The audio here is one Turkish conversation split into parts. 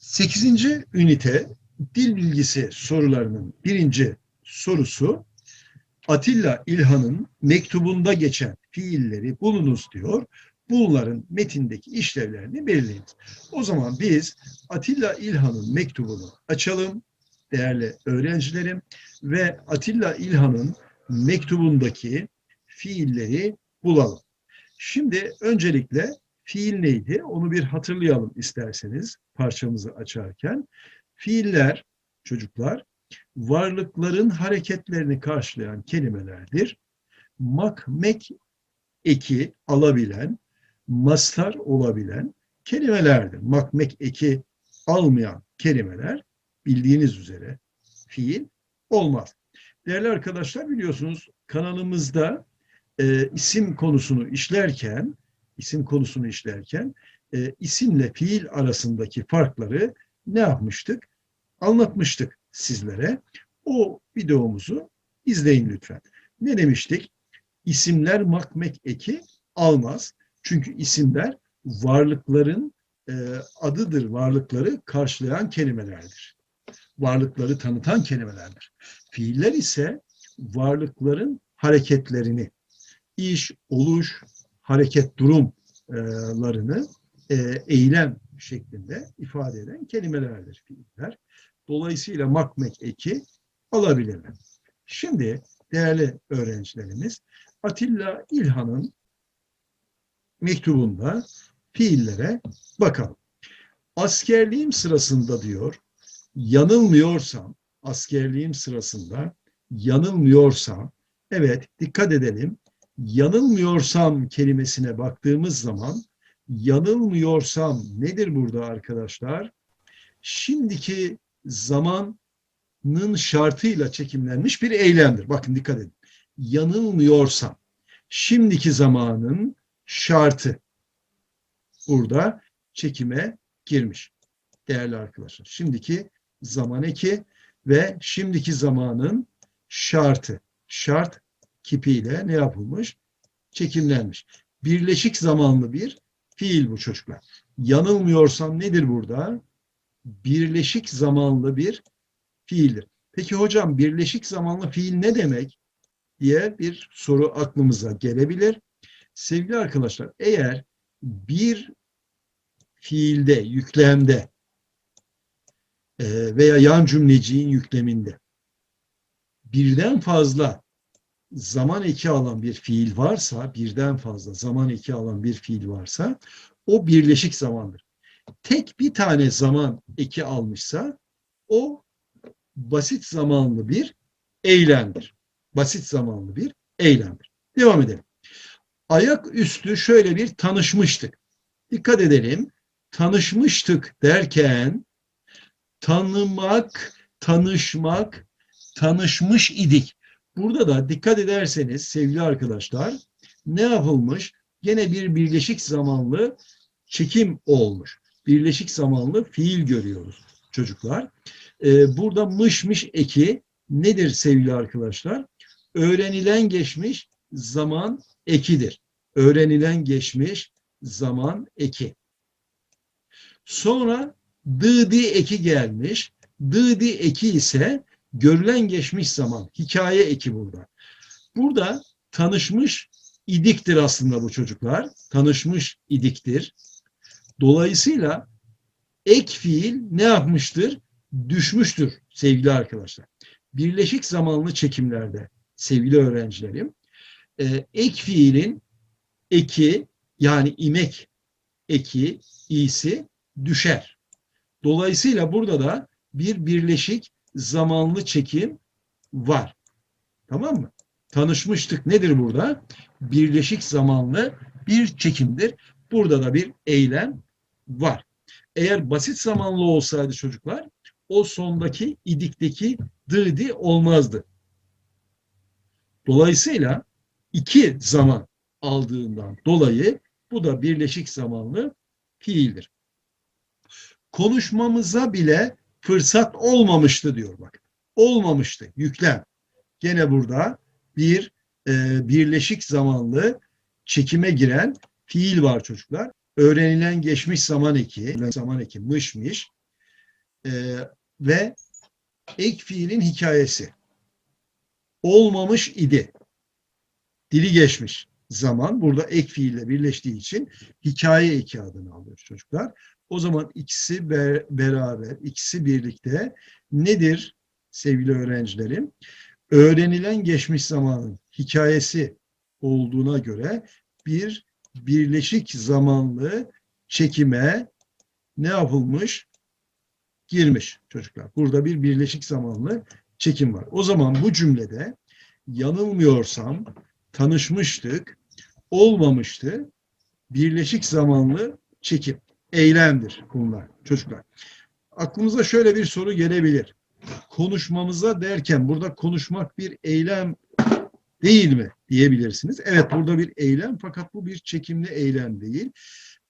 8. ünite dil bilgisi sorularının birinci sorusu Atilla İlhan'ın mektubunda geçen fiilleri bulunuz diyor. Bunların metindeki işlevlerini belirleyiniz. O zaman biz Atilla İlhan'ın mektubunu açalım değerli öğrencilerim ve Atilla İlhan'ın mektubundaki fiilleri bulalım. Şimdi öncelikle fiil neydi? Onu bir hatırlayalım isterseniz parçamızı açarken. Fiiller çocuklar varlıkların hareketlerini karşılayan kelimelerdir. Mak, mek eki alabilen, mastar olabilen kelimelerdir. Mak, mek eki almayan kelimeler bildiğiniz üzere fiil olmaz. Değerli arkadaşlar biliyorsunuz kanalımızda e, isim konusunu işlerken isim konusunu işlerken e, isimle fiil arasındaki farkları ne yapmıştık? Anlatmıştık sizlere. O videomuzu izleyin lütfen. Ne demiştik? İsimler makmek eki almaz. Çünkü isimler varlıkların e, adıdır, varlıkları karşılayan kelimelerdir. Varlıkları tanıtan kelimelerdir. Fiiller ise varlıkların hareketlerini, iş, oluş, hareket durumlarını e, eylem şeklinde ifade eden kelimelerdir fiiller. Dolayısıyla makmek eki alabilirler. Şimdi değerli öğrencilerimiz Atilla İlhan'ın mektubunda fiillere bakalım. Askerliğim sırasında diyor, yanılmıyorsam, askerliğim sırasında yanılmıyorsam, evet dikkat edelim, yanılmıyorsam kelimesine baktığımız zaman yanılmıyorsam nedir burada arkadaşlar? Şimdiki zamanın şartıyla çekimlenmiş bir eylemdir. Bakın dikkat edin. Yanılmıyorsam şimdiki zamanın şartı burada çekime girmiş. Değerli arkadaşlar. Şimdiki zaman eki ve şimdiki zamanın şartı. Şart kipiyle ne yapılmış? Çekimlenmiş. Birleşik zamanlı bir fiil bu çocuklar. Yanılmıyorsam nedir burada? Birleşik zamanlı bir fiildir. Peki hocam birleşik zamanlı fiil ne demek? diye bir soru aklımıza gelebilir. Sevgili arkadaşlar eğer bir fiilde, yüklemde e, veya yan cümleciğin yükleminde birden fazla zaman eki alan bir fiil varsa, birden fazla zaman eki alan bir fiil varsa o birleşik zamandır. Tek bir tane zaman eki almışsa o basit zamanlı bir eylemdir. Basit zamanlı bir eylemdir. Devam edelim. Ayak üstü şöyle bir tanışmıştık. Dikkat edelim. Tanışmıştık derken tanımak, tanışmak, tanışmış idik. Burada da dikkat ederseniz sevgili arkadaşlar ne yapılmış? Gene bir birleşik zamanlı çekim olmuş. Birleşik zamanlı fiil görüyoruz çocuklar. Ee, burada mışmış eki nedir sevgili arkadaşlar? Öğrenilen geçmiş zaman ekidir. Öğrenilen geçmiş zaman eki. Sonra dıdi eki gelmiş. Dıdi eki ise görülen geçmiş zaman. Hikaye eki burada. Burada tanışmış idiktir aslında bu çocuklar. Tanışmış idiktir. Dolayısıyla ek fiil ne yapmıştır? Düşmüştür sevgili arkadaşlar. Birleşik zamanlı çekimlerde sevgili öğrencilerim e, ek fiilin eki yani imek eki iyisi düşer. Dolayısıyla burada da bir birleşik zamanlı çekim var. Tamam mı? Tanışmıştık nedir burada? Birleşik zamanlı bir çekimdir. Burada da bir eylem var. Eğer basit zamanlı olsaydı çocuklar o sondaki idikteki dıdi olmazdı. Dolayısıyla iki zaman aldığından dolayı bu da birleşik zamanlı fiildir. Konuşmamıza bile fırsat olmamıştı diyor bak. Olmamıştı yüklem. Gene burada bir e, birleşik zamanlı çekime giren fiil var çocuklar. Öğrenilen geçmiş zaman eki, zaman eki mışmış. e, ve ek fiilin hikayesi. Olmamış idi. Dili geçmiş zaman burada ek fiille birleştiği için hikaye eki adını alıyor çocuklar. O zaman ikisi be- beraber, ikisi birlikte nedir sevgili öğrencilerim? Öğrenilen geçmiş zamanın hikayesi olduğuna göre bir birleşik zamanlı çekime ne yapılmış? Girmiş çocuklar. Burada bir birleşik zamanlı çekim var. O zaman bu cümlede yanılmıyorsam tanışmıştık, olmamıştı. Birleşik zamanlı çekim, eylemdir bunlar çocuklar. Aklımıza şöyle bir soru gelebilir. Konuşmamıza derken burada konuşmak bir eylem değil mi diyebilirsiniz. Evet burada bir eylem fakat bu bir çekimli eylem değil.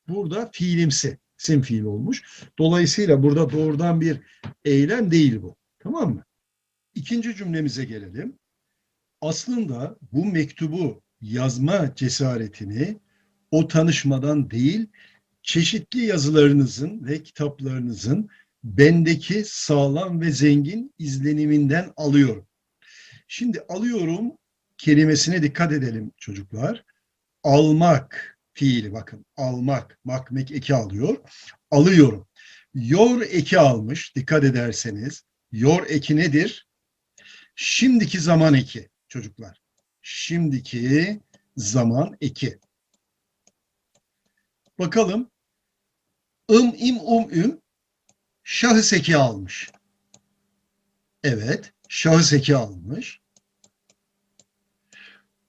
Burada fiilimsi, sim fiil olmuş. Dolayısıyla burada doğrudan bir eylem değil bu. Tamam mı? İkinci cümlemize gelelim. Aslında bu mektubu yazma cesaretini o tanışmadan değil, çeşitli yazılarınızın ve kitaplarınızın bendeki sağlam ve zengin izleniminden alıyorum. Şimdi alıyorum kelimesine dikkat edelim çocuklar. Almak fiili bakın almak, makmek eki alıyor. Alıyorum. Yor eki almış dikkat ederseniz. Yor eki nedir? Şimdiki zaman eki çocuklar. Şimdiki zaman eki. Bakalım. Im, im, um, üm şahıs eki almış. Evet, şahıs eki almış.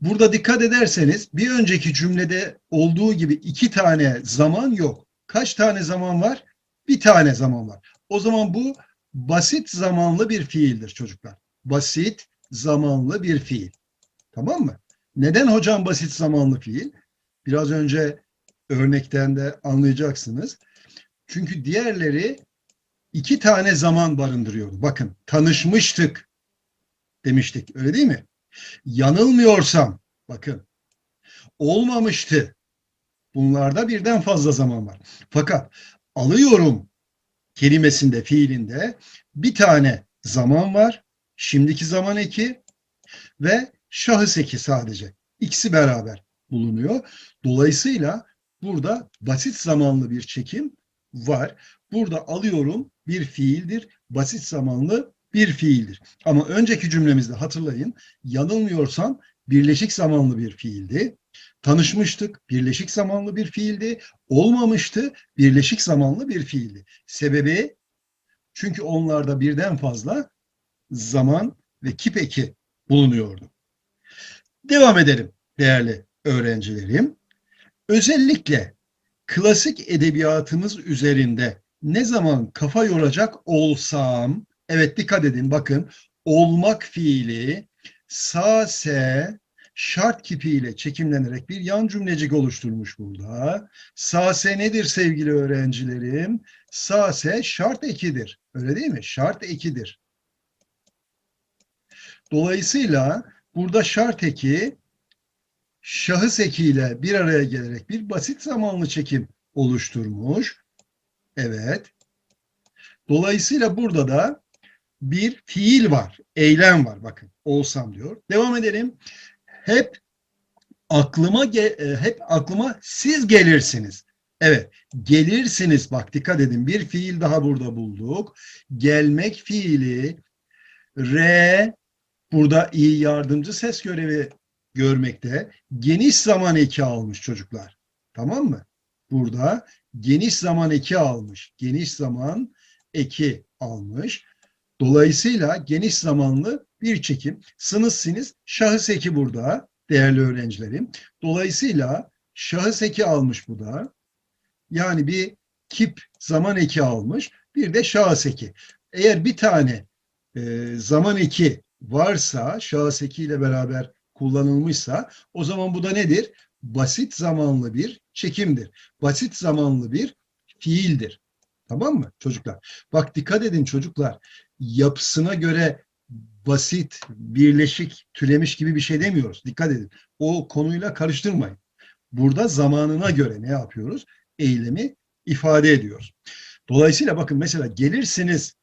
Burada dikkat ederseniz bir önceki cümlede olduğu gibi iki tane zaman yok. Kaç tane zaman var? Bir tane zaman var. O zaman bu basit zamanlı bir fiildir çocuklar. Basit zamanlı bir fiil. Tamam mı? Neden hocam basit zamanlı fiil? Biraz önce örnekten de anlayacaksınız. Çünkü diğerleri iki tane zaman barındırıyordu. Bakın tanışmıştık demiştik öyle değil mi? Yanılmıyorsam bakın olmamıştı. Bunlarda birden fazla zaman var. Fakat alıyorum kelimesinde, fiilinde bir tane zaman var. Şimdiki zaman eki ve şahıs eki sadece. İkisi beraber bulunuyor. Dolayısıyla burada basit zamanlı bir çekim var. Burada alıyorum bir fiildir. Basit zamanlı bir fiildir. Ama önceki cümlemizde hatırlayın yanılmıyorsam birleşik zamanlı bir fiildi. Tanışmıştık birleşik zamanlı bir fiildi. Olmamıştı birleşik zamanlı bir fiildi. Sebebi çünkü onlarda birden fazla zaman ve kip eki bulunuyordu. Devam edelim değerli öğrencilerim. Özellikle klasik edebiyatımız üzerinde ne zaman kafa yoracak olsam, evet dikkat edin bakın, olmak fiili sa se şart kipiyle çekimlenerek bir yan cümlecik oluşturmuş burada. Sa se nedir sevgili öğrencilerim? Sa se şart ekidir. Öyle değil mi? Şart ekidir. Dolayısıyla burada şart eki şahıs ekiyle bir araya gelerek bir basit zamanlı çekim oluşturmuş. Evet. Dolayısıyla burada da bir fiil var, eylem var. Bakın olsam diyor. Devam edelim. Hep aklıma ge- hep aklıma siz gelirsiniz. Evet, gelirsiniz. Bak dikkat edin. Bir fiil daha burada bulduk. Gelmek fiili re burada iyi yardımcı ses görevi görmekte. Geniş zaman eki almış çocuklar. Tamam mı? Burada geniş zaman eki almış. Geniş zaman eki almış. Dolayısıyla geniş zamanlı bir çekim. Sınıf siniz şahıs eki burada değerli öğrencilerim. Dolayısıyla şahıs eki almış bu da. Yani bir kip zaman eki almış. Bir de şahıs eki. Eğer bir tane e, zaman eki varsa şahıs eki ile beraber kullanılmışsa o zaman bu da nedir? Basit zamanlı bir çekimdir. Basit zamanlı bir fiildir. Tamam mı çocuklar? Bak dikkat edin çocuklar. Yapısına göre basit, birleşik, türemiş gibi bir şey demiyoruz. Dikkat edin. O konuyla karıştırmayın. Burada zamanına göre ne yapıyoruz? Eylemi ifade ediyoruz. Dolayısıyla bakın mesela gelirsiniz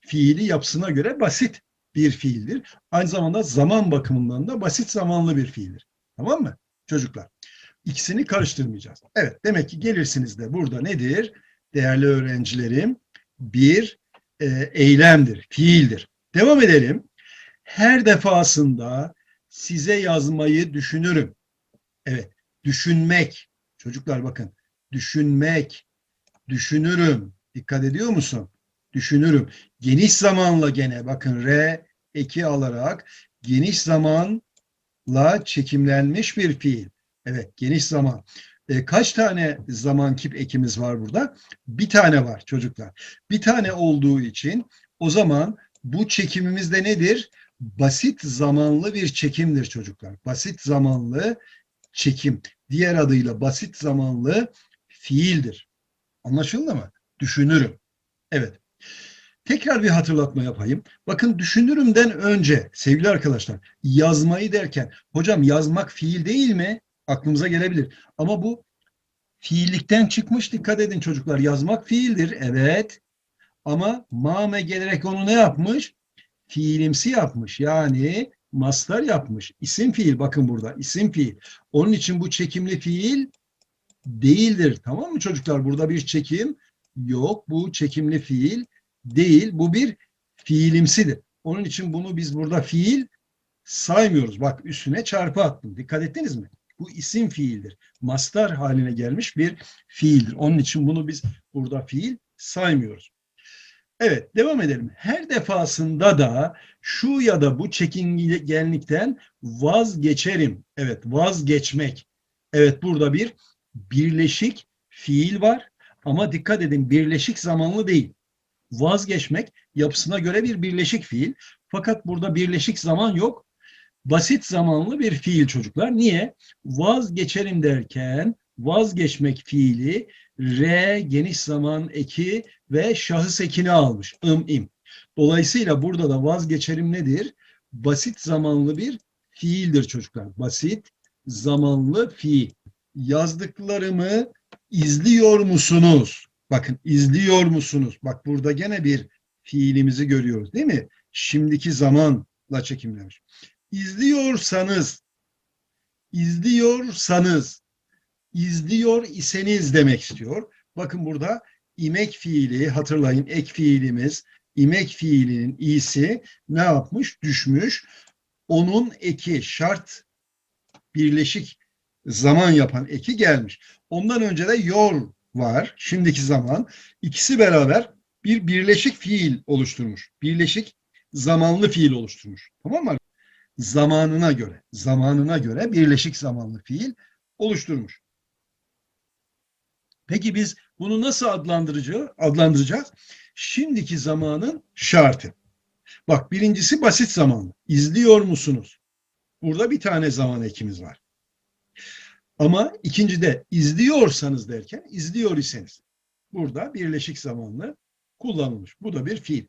fiili yapısına göre basit bir fiildir. Aynı zamanda zaman bakımından da basit zamanlı bir fiildir. Tamam mı çocuklar? İkisini karıştırmayacağız. Evet demek ki gelirsiniz de burada nedir? Değerli öğrencilerim bir e, eylemdir, fiildir. Devam edelim. Her defasında size yazmayı düşünürüm. Evet, düşünmek. Çocuklar bakın, düşünmek, düşünürüm. Dikkat ediyor musun? Düşünürüm. Geniş zamanla gene bakın re eki alarak geniş zamanla çekimlenmiş bir fiil. Evet, geniş zaman. E, kaç tane zaman kip ekimiz var burada? Bir tane var çocuklar. Bir tane olduğu için o zaman bu çekimimiz de nedir? Basit zamanlı bir çekimdir çocuklar. Basit zamanlı çekim. Diğer adıyla basit zamanlı fiildir. Anlaşıldı mı? Düşünürüm. Evet. Tekrar bir hatırlatma yapayım. Bakın düşünürümden önce sevgili arkadaşlar yazmayı derken hocam yazmak fiil değil mi? Aklımıza gelebilir. Ama bu fiillikten çıkmış dikkat edin çocuklar. Yazmak fiildir. Evet. Ama mame gelerek onu ne yapmış? Fiilimsi yapmış. Yani mastar yapmış. İsim fiil bakın burada. isim fiil. Onun için bu çekimli fiil değildir. Tamam mı çocuklar? Burada bir çekim yok. Bu çekimli fiil değil. Bu bir fiilimsidir. Onun için bunu biz burada fiil saymıyoruz. Bak üstüne çarpı attım. Dikkat ettiniz mi? Bu isim fiildir. Mastar haline gelmiş bir fiildir. Onun için bunu biz burada fiil saymıyoruz. Evet, devam edelim. Her defasında da şu ya da bu çekingenlikten vazgeçerim. Evet, vazgeçmek. Evet, burada bir birleşik fiil var. Ama dikkat edin, birleşik zamanlı değil. Vazgeçmek yapısına göre bir birleşik fiil. Fakat burada birleşik zaman yok. Basit zamanlı bir fiil çocuklar. Niye? Vazgeçerim derken vazgeçmek fiili re geniş zaman eki ve şahıs ekini almış. ım im. Dolayısıyla burada da vazgeçerim nedir? Basit zamanlı bir fiildir çocuklar. Basit zamanlı fiil. Yazdıklarımı izliyor musunuz? Bakın izliyor musunuz? Bak burada gene bir fiilimizi görüyoruz değil mi? Şimdiki zamanla çekimlenmiş. İzliyorsanız, izliyorsanız, izliyor iseniz demek istiyor. Bakın burada imek fiili hatırlayın ek fiilimiz imek fiilinin iyisi ne yapmış? Düşmüş. Onun eki şart birleşik zaman yapan eki gelmiş. Ondan önce de yor var. Şimdiki zaman. İkisi beraber bir birleşik fiil oluşturmuş. Birleşik zamanlı fiil oluşturmuş. Tamam mı? Zamanına göre, zamanına göre birleşik zamanlı fiil oluşturmuş. Peki biz bunu nasıl adlandıracağız? adlandıracağız? Şimdiki zamanın şartı. Bak birincisi basit zamanlı. İzliyor musunuz? Burada bir tane zaman ekimiz var. Ama ikincide izliyorsanız derken izliyor iseniz. Burada birleşik zamanlı kullanılmış. Bu da bir fiil.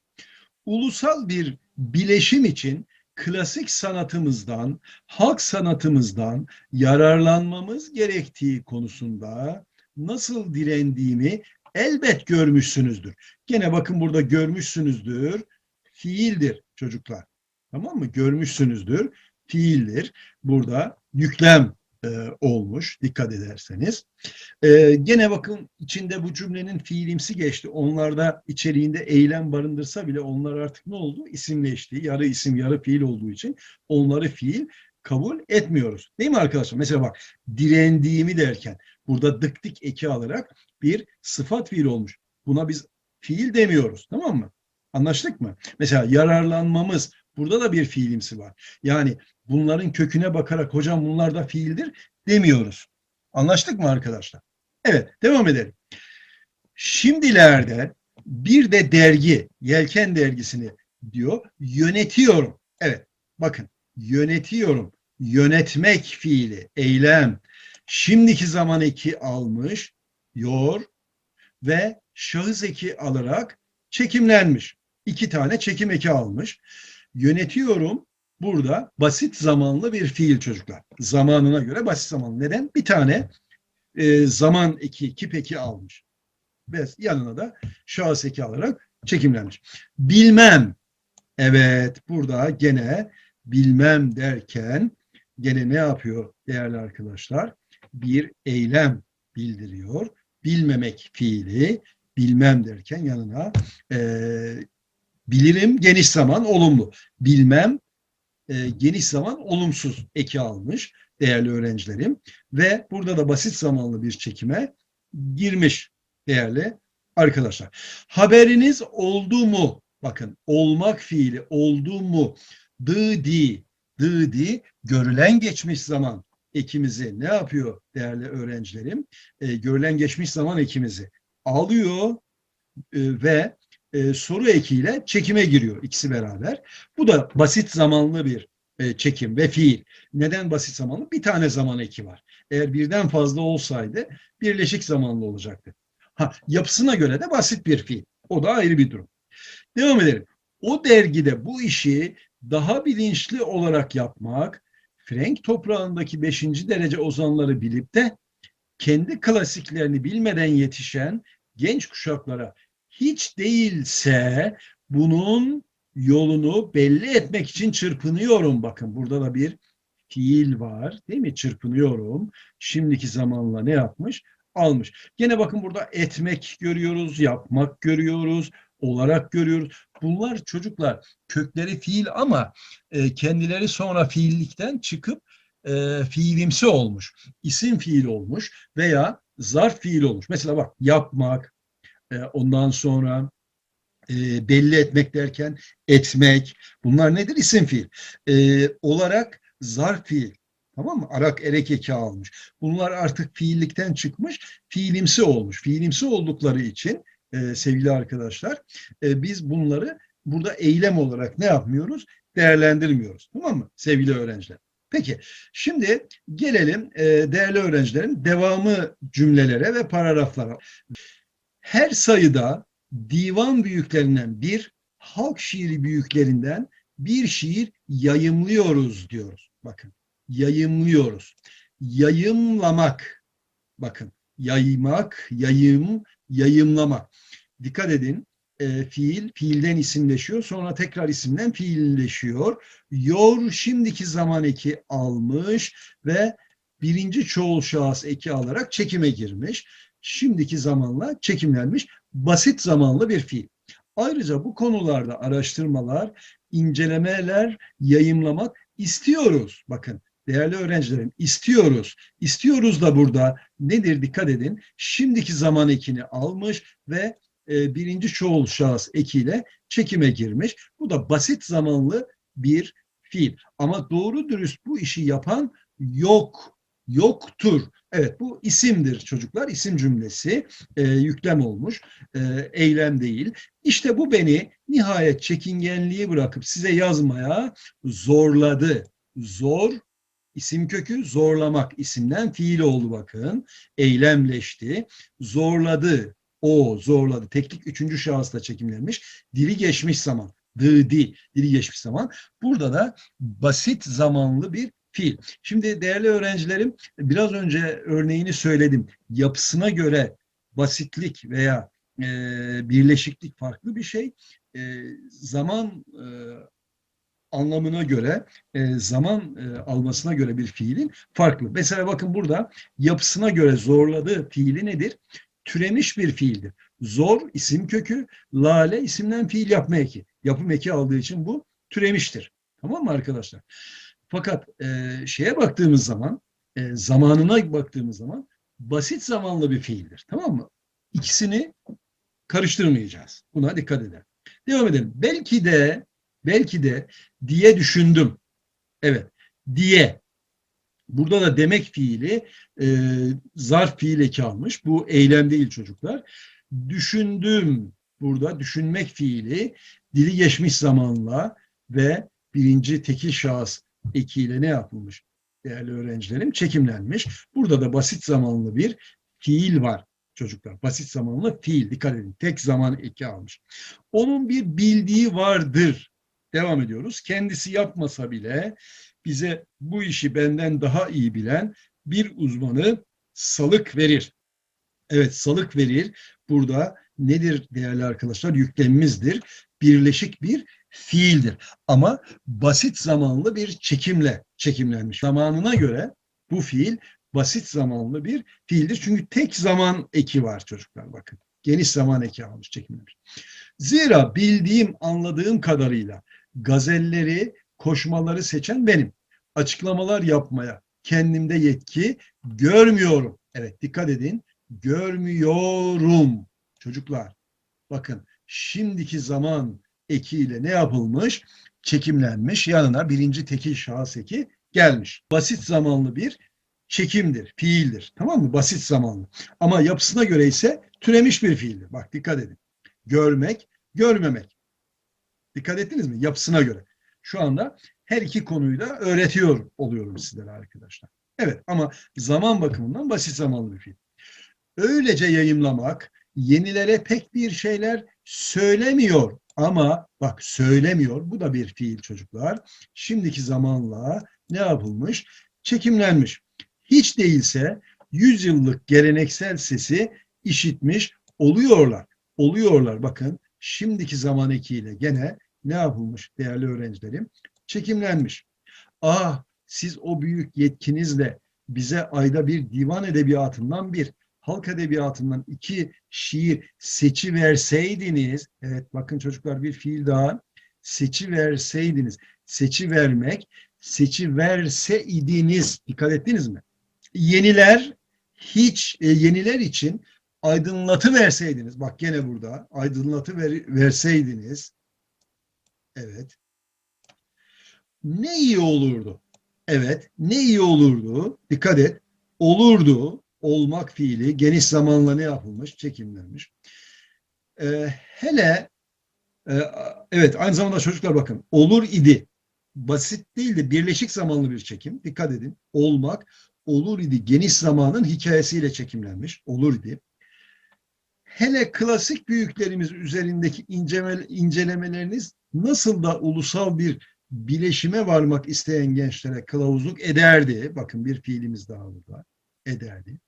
Ulusal bir bileşim için klasik sanatımızdan, halk sanatımızdan yararlanmamız gerektiği konusunda nasıl direndiğimi elbet görmüşsünüzdür. Gene bakın burada görmüşsünüzdür. Fiildir çocuklar. Tamam mı? Görmüşsünüzdür. Fiildir. Burada yüklem e, olmuş dikkat ederseniz. E, gene bakın içinde bu cümlenin fiilimsi geçti. Onlarda içeriğinde eylem barındırsa bile onlar artık ne oldu? İsimleşti. Yarı isim yarı fiil olduğu için onları fiil kabul etmiyoruz. Değil mi arkadaşlar? Mesela bak direndiğimi derken burada dık dik eki alarak bir sıfat fiil olmuş. Buna biz fiil demiyoruz. Tamam mı? Anlaştık mı? Mesela yararlanmamız burada da bir fiilimsi var. Yani bunların köküne bakarak hocam bunlar da fiildir demiyoruz. Anlaştık mı arkadaşlar? Evet devam edelim. Şimdilerde bir de dergi, Yelken dergisini diyor, yönetiyorum. Evet bakın yönetiyorum. Yönetmek fiili, eylem. Şimdiki zaman eki almış, yor ve şahıs eki alarak çekimlenmiş. İki tane çekim eki almış. Yönetiyorum burada basit zamanlı bir fiil çocuklar. Zamanına göre basit zamanlı. Neden? Bir tane e, zaman eki, kip eki almış. ve yanına da şahıs eki alarak çekimlenmiş. Bilmem. Evet burada gene bilmem derken gene ne yapıyor değerli arkadaşlar? Bir eylem bildiriyor. Bilmemek fiili bilmem derken yanına eee bilirim geniş zaman olumlu. Bilmem e, geniş zaman olumsuz eki almış değerli öğrencilerim. Ve burada da basit zamanlı bir çekime girmiş değerli arkadaşlar. Haberiniz oldu mu? Bakın olmak fiili oldu mu? Dı di, dı di görülen geçmiş zaman ekimizi ne yapıyor değerli öğrencilerim? E, görülen geçmiş zaman ekimizi alıyor e, ve e, soru ekiyle çekime giriyor ikisi beraber. Bu da basit zamanlı bir e, çekim ve fiil. Neden basit zamanlı? Bir tane zaman eki var. Eğer birden fazla olsaydı birleşik zamanlı olacaktı. Ha, yapısına göre de basit bir fiil. O da ayrı bir durum. Devam edelim. O dergide bu işi daha bilinçli olarak yapmak, Frank toprağındaki 5. derece ozanları bilip de kendi klasiklerini bilmeden yetişen genç kuşaklara hiç değilse bunun yolunu belli etmek için çırpınıyorum. Bakın burada da bir fiil var değil mi? Çırpınıyorum. Şimdiki zamanla ne yapmış? Almış. Gene bakın burada etmek görüyoruz, yapmak görüyoruz, olarak görüyoruz. Bunlar çocuklar kökleri fiil ama e, kendileri sonra fiillikten çıkıp e, fiilimsi olmuş. isim fiil olmuş veya zarf fiil olmuş. Mesela bak yapmak, ondan sonra e, belli etmek derken etmek. Bunlar nedir? İsim fiil. E, olarak zarf fiil. Tamam mı? Arak erek eki almış. Bunlar artık fiillikten çıkmış, fiilimsi olmuş. Fiilimsi oldukları için e, sevgili arkadaşlar e, biz bunları burada eylem olarak ne yapmıyoruz? Değerlendirmiyoruz. Tamam mı? Sevgili öğrenciler. Peki şimdi gelelim e, değerli öğrencilerin devamı cümlelere ve paragraflara. Her sayıda divan büyüklerinden bir, halk şiiri büyüklerinden bir şiir yayımlıyoruz diyoruz. Bakın yayımlıyoruz. Yayımlamak. Bakın yaymak, yayım, yayımlamak. Dikkat edin e, fiil fiilden isimleşiyor. Sonra tekrar isimden fiilleşiyor. Yor şimdiki zaman eki almış ve birinci çoğul şahıs eki alarak çekime girmiş. Şimdiki zamanla çekimlenmiş basit zamanlı bir fiil. Ayrıca bu konularda araştırmalar, incelemeler, yayımlamak istiyoruz. Bakın değerli öğrencilerim istiyoruz. İstiyoruz da burada nedir dikkat edin. Şimdiki zaman ekini almış ve e, birinci çoğul şahıs ekiyle çekime girmiş. Bu da basit zamanlı bir fiil. Ama doğru dürüst bu işi yapan yok. Yoktur. Evet bu isimdir çocuklar. İsim cümlesi e, yüklem olmuş. E, eylem değil. İşte bu beni nihayet çekingenliği bırakıp size yazmaya zorladı. Zor isim kökü zorlamak isimden fiil oldu bakın. Eylemleşti. Zorladı. O zorladı. Teknik üçüncü şahısla çekimlenmiş. Dili geçmiş zaman. Dı di. Dili geçmiş zaman. Burada da basit zamanlı bir fiil. Şimdi değerli öğrencilerim biraz önce örneğini söyledim. Yapısına göre basitlik veya e, birleşiklik farklı bir şey. E, zaman e, anlamına göre, e, zaman e, almasına göre bir fiilin farklı. Mesela bakın burada yapısına göre zorladığı fiili nedir? Türemiş bir fiildir. Zor isim kökü, lale isimden fiil yapma eki. Yapım eki aldığı için bu türemiştir. Tamam mı arkadaşlar? Fakat e, şeye baktığımız zaman, e, zamanına baktığımız zaman basit zamanlı bir fiildir. Tamam mı? İkisini karıştırmayacağız. Buna dikkat edelim. Devam edelim. Belki de belki de diye düşündüm. Evet. Diye. Burada da demek fiili e, zarf fiil eki almış. Bu eylem değil çocuklar. Düşündüm. Burada düşünmek fiili dili geçmiş zamanla ve birinci tekil şahıs ekiyle ne yapılmış değerli öğrencilerim? Çekimlenmiş. Burada da basit zamanlı bir fiil var çocuklar. Basit zamanlı fiil. Dikkat edin. Tek zaman eki almış. Onun bir bildiği vardır. Devam ediyoruz. Kendisi yapmasa bile bize bu işi benden daha iyi bilen bir uzmanı salık verir. Evet salık verir. burada nedir değerli arkadaşlar? Yüklemimizdir. Birleşik bir fiildir. Ama basit zamanlı bir çekimle çekimlenmiş. Zamanına göre bu fiil basit zamanlı bir fiildir. Çünkü tek zaman eki var çocuklar bakın. Geniş zaman eki almış, çekimlenmiş. Zira bildiğim, anladığım kadarıyla gazelleri, koşmaları seçen benim. Açıklamalar yapmaya kendimde yetki görmüyorum. Evet dikkat edin. Görmüyorum. Çocuklar bakın şimdiki zaman ekiyle ne yapılmış? Çekimlenmiş. Yanına birinci tekil şahıs eki gelmiş. Basit zamanlı bir çekimdir, fiildir. Tamam mı? Basit zamanlı. Ama yapısına göre ise türemiş bir fiildir. Bak dikkat edin. Görmek, görmemek. Dikkat ettiniz mi? Yapısına göre. Şu anda her iki konuyu da öğretiyor oluyorum sizlere arkadaşlar. Evet ama zaman bakımından basit zamanlı bir fiil. Öylece yayımlamak yenilere pek bir şeyler söylemiyor ama bak söylemiyor. Bu da bir fiil çocuklar. Şimdiki zamanla ne yapılmış? Çekimlenmiş. Hiç değilse 100 yıllık geleneksel sesi işitmiş oluyorlar. Oluyorlar bakın şimdiki zaman ekiyle gene ne yapılmış değerli öğrencilerim? Çekimlenmiş. Ah siz o büyük yetkinizle bize ayda bir divan edebiyatından bir, halk edebiyatından iki şiir seçi verseydiniz, evet bakın çocuklar bir fiil daha, seçi verseydiniz, seçi vermek, seçi verseydiniz, dikkat ettiniz mi? Yeniler, hiç e, yeniler için aydınlatı verseydiniz, bak gene burada, aydınlatı ver, verseydiniz, evet, ne iyi olurdu? Evet, ne iyi olurdu? Dikkat et, olurdu, olmak fiili geniş zamanla ne yapılmış? Çekimlenmiş. Ee, hele, e, evet aynı zamanda çocuklar bakın, olur idi. Basit değil de birleşik zamanlı bir çekim. Dikkat edin, olmak, olur idi. Geniş zamanın hikayesiyle çekimlenmiş, olur idi. Hele klasik büyüklerimiz üzerindeki incelemeleriniz nasıl da ulusal bir bileşime varmak isteyen gençlere kılavuzluk ederdi. Bakın bir fiilimiz daha burada. Ederdi.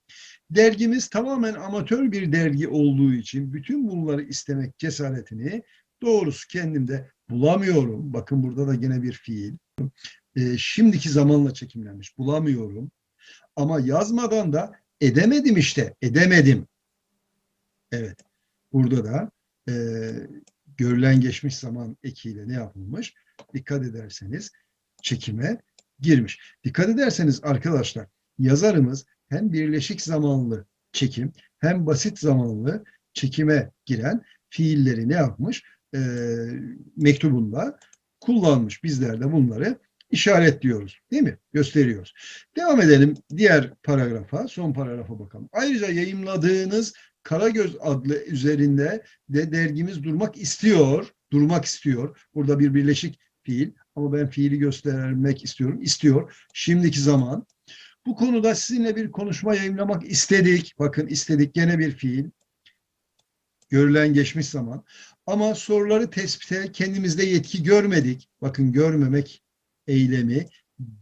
Dergimiz tamamen amatör bir dergi olduğu için bütün bunları istemek cesaretini doğrusu kendimde bulamıyorum. Bakın burada da yine bir fiil. E, şimdiki zamanla çekimlenmiş. Bulamıyorum. Ama yazmadan da edemedim işte. Edemedim. Evet. Burada da e, görülen geçmiş zaman ekiyle ne yapılmış? Dikkat ederseniz çekime girmiş. Dikkat ederseniz arkadaşlar yazarımız hem birleşik zamanlı çekim hem basit zamanlı çekime giren fiilleri ne yapmış? E, mektubunda kullanmış. Bizler de bunları işaretliyoruz. Değil mi? Gösteriyoruz. Devam edelim diğer paragrafa, son paragrafa bakalım. Ayrıca yayımladığınız Karagöz adlı üzerinde de dergimiz durmak istiyor. Durmak istiyor. Burada bir birleşik fiil ama ben fiili göstermek istiyorum. İstiyor. Şimdiki zaman. Bu konuda sizinle bir konuşma yayınlamak istedik. Bakın istedik gene bir fiil. Görülen geçmiş zaman. Ama soruları tespite kendimizde yetki görmedik. Bakın görmemek eylemi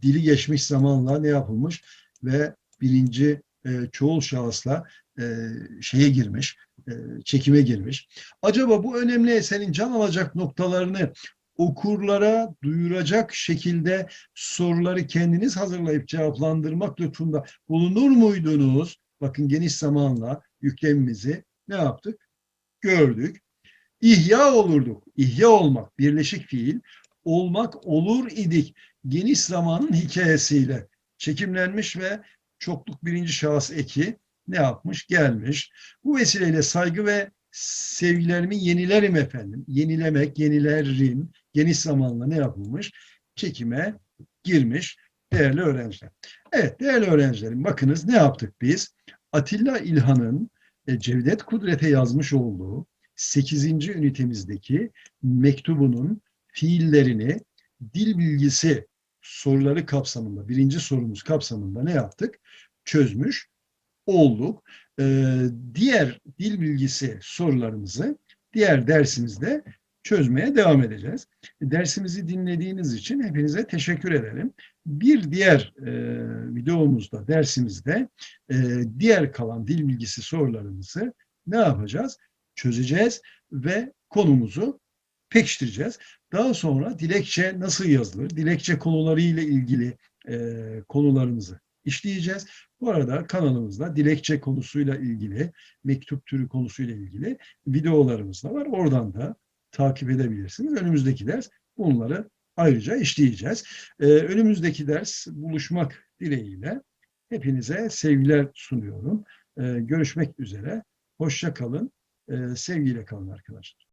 dili geçmiş zamanla ne yapılmış ve birinci e, çoğul şahısla e, şeye girmiş, e, çekime girmiş. Acaba bu önemli eserin can alacak noktalarını okurlara duyuracak şekilde soruları kendiniz hazırlayıp cevaplandırmak lütfunda bulunur muydunuz? Bakın geniş zamanla yüklemimizi ne yaptık? Gördük. İhya olurduk. İhya olmak, birleşik fiil. Olmak olur idik. Geniş zamanın hikayesiyle çekimlenmiş ve çokluk birinci şahıs eki ne yapmış? Gelmiş. Bu vesileyle saygı ve sevgilerimi yenilerim efendim. Yenilemek, yenilerim. Geniş zamanla ne yapılmış? Çekime girmiş değerli öğrenciler. Evet değerli öğrencilerim bakınız ne yaptık biz? Atilla İlhan'ın e, Cevdet Kudret'e yazmış olduğu 8. ünitemizdeki mektubunun fiillerini dil bilgisi soruları kapsamında, birinci sorumuz kapsamında ne yaptık? Çözmüş olduk. Ee, diğer dil bilgisi sorularımızı diğer dersimizde çözmeye devam edeceğiz. Dersimizi dinlediğiniz için hepinize teşekkür ederim. Bir diğer e, videomuzda, dersimizde e, diğer kalan dil bilgisi sorularımızı ne yapacağız? Çözeceğiz ve konumuzu pekiştireceğiz. Daha sonra dilekçe nasıl yazılır? Dilekçe konularıyla ilgili e, konularımızı işleyeceğiz. Bu arada kanalımızda dilekçe konusuyla ilgili, mektup türü konusuyla ilgili videolarımız da var. Oradan da takip edebilirsiniz. Önümüzdeki ders bunları ayrıca işleyeceğiz. Ee, önümüzdeki ders buluşmak dileğiyle hepinize sevgiler sunuyorum. Ee, görüşmek üzere. Hoşça kalın. Ee, sevgiyle kalın arkadaşlar.